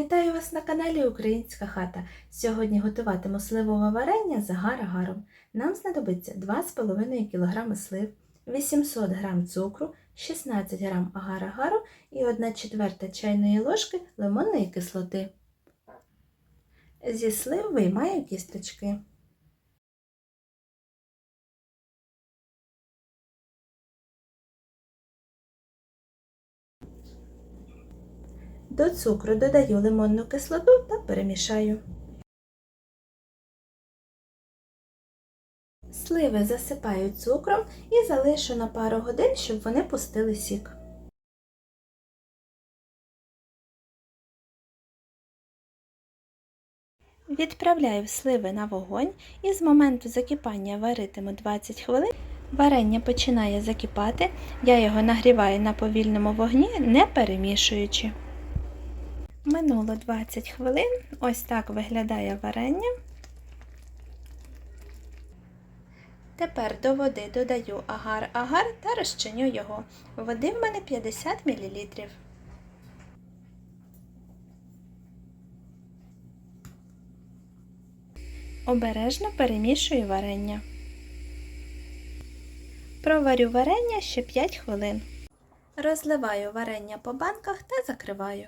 Вітаю вас на каналі Українська хата. Сьогодні готуватиму сливове варення з гар-гаром. Нам знадобиться 2,5 кг слив, 800 г цукру, 16 г агар-агару і 1 четверта чайної ложки лимонної кислоти. Зі слив виймаю кісточки. До цукру додаю лимонну кислоту та перемішаю. Сливи засипаю цукром і залишу на пару годин, щоб вони пустили сік. Відправляю сливи на вогонь і з моменту закипання варитиму 20 хвилин. Варення починає закипати, я його нагріваю на повільному вогні, не перемішуючи. Минуло 20 хвилин, ось так виглядає варення. Тепер до води додаю агар-агар та розчиню його. Води в мене 50 мл. Обережно перемішую варення. Проварю варення ще 5 хвилин. Розливаю варення по банках та закриваю.